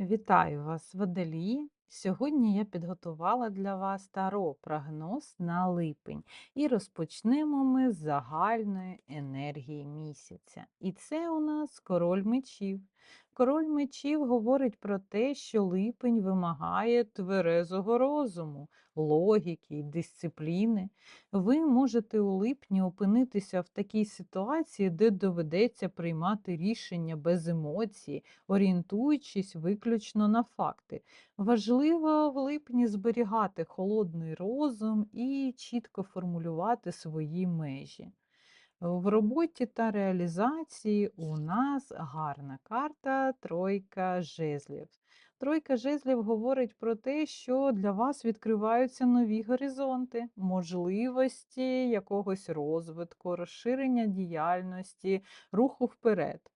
Вітаю вас, водолії! Сьогодні я підготувала для вас таро прогноз на липень і розпочнемо ми з загальної енергії місяця. І це у нас король мечів. Король мечів говорить про те, що липень вимагає тверезого розуму, логіки дисципліни. Ви можете у липні опинитися в такій ситуації, де доведеться приймати рішення без емоцій орієнтуючись виключно на факти. Важливо в липні зберігати холодний розум і чітко формулювати свої межі. В роботі та реалізації у нас гарна карта Тройка жезлів. Тройка жезлів говорить про те, що для вас відкриваються нові горизонти, можливості якогось розвитку, розширення діяльності, руху вперед.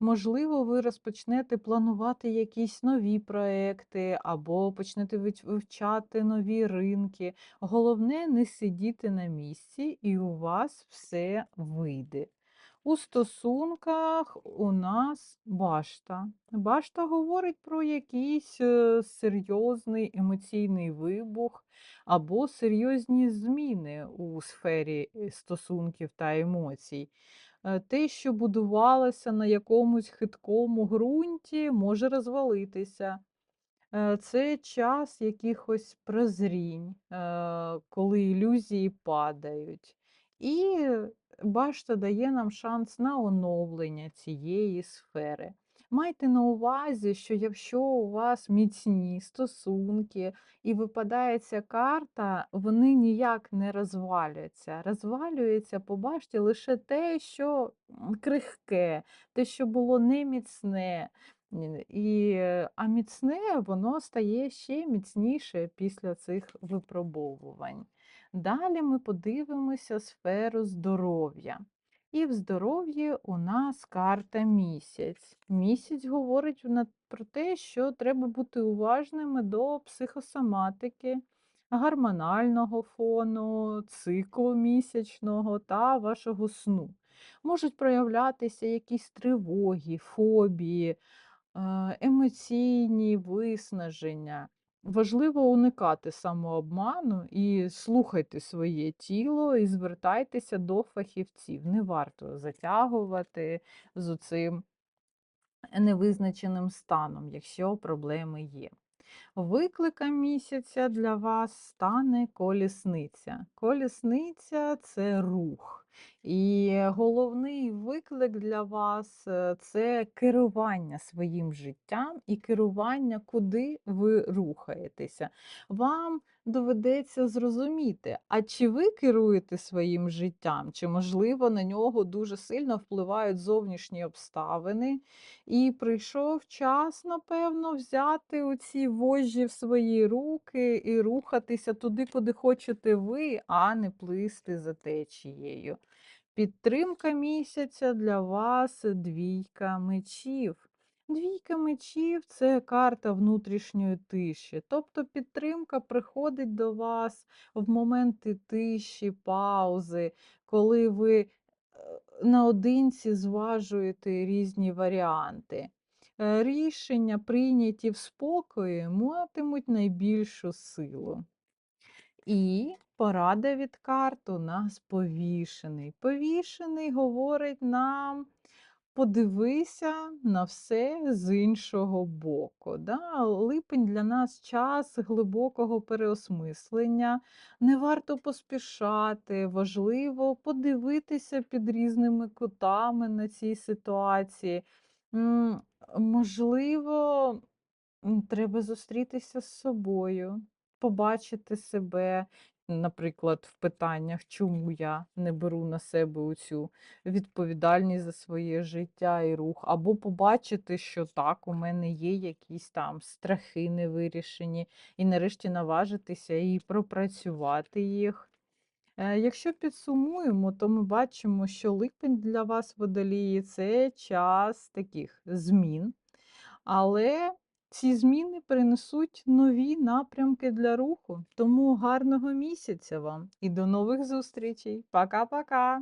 Можливо, ви розпочнете планувати якісь нові проекти або почнете вивчати нові ринки. Головне не сидіти на місці, і у вас все вийде. У стосунках у нас башта. Башта говорить про якийсь е, серйозний емоційний вибух або серйозні зміни у сфері е, стосунків та емоцій. Е, Те, що будувалося на якомусь хиткому ґрунті, може розвалитися. Е, Це час якихось прозрінь, е, коли ілюзії падають. І башта дає нам шанс на оновлення цієї сфери. Майте на увазі, що якщо у вас міцні стосунки і випадає ця карта, вони ніяк не розвалюються. Розвалюється, побачте, лише те, що крихке, те, що було неміцне. І, е, а міцне воно стає ще міцніше після цих випробовувань. Далі ми подивимося сферу здоров'я. І в здоров'ї у нас карта місяць. Місяць говорить про те, що треба бути уважними до психосоматики, гормонального фону, циклу місячного та вашого сну. Можуть проявлятися якісь тривоги, фобії, е, емоційні виснаження. Важливо уникати самообману і слухайте своє тіло, і звертайтеся до фахівців. Не варто затягувати з цим невизначеним станом, якщо проблеми є. Викликом місяця для вас стане колісниця. Колісниця це рух. І головний виклик для вас е, це керування своїм життям і керування, куди ви рухаєтеся. Вам доведеться зрозуміти, а чи ви керуєте своїм життям, чи, можливо, на нього дуже сильно впливають зовнішні обставини, і прийшов час, напевно, взяти оці вожжі в свої руки і рухатися туди, куди хочете ви, а не плисти за течією. Підтримка місяця для вас двійка мечів. Двійка мечів це карта внутрішньої тиші. Тобто підтримка приходить до вас в моменти тиші, паузи, коли ви е, наодинці зважуєте різні варіанти. Е, Рішення, прийняті в спокої, матимуть найбільшу силу. І порада від карт у нас повішений. Повішений говорить нам подивися на все з іншого боку. Да? Липень для нас час глибокого переосмислення. Не варто поспішати, важливо подивитися під різними кутами на цій ситуації. Можливо, Треба зустрітися з собою, побачити себе, наприклад, в питаннях, чому я не беру на себе цю відповідальність за своє життя і рух, або побачити, що так, у мене є якісь там страхи невирішені, і нарешті наважитися і пропрацювати їх. Е, Якщо підсумуємо, то ми бачимо, що липень для вас, водолії, це час таких змін. Але ці зміни принесуть нові напрямки для руху. Тому гарного місяця вам і до нових зустрічей. Пока-пока!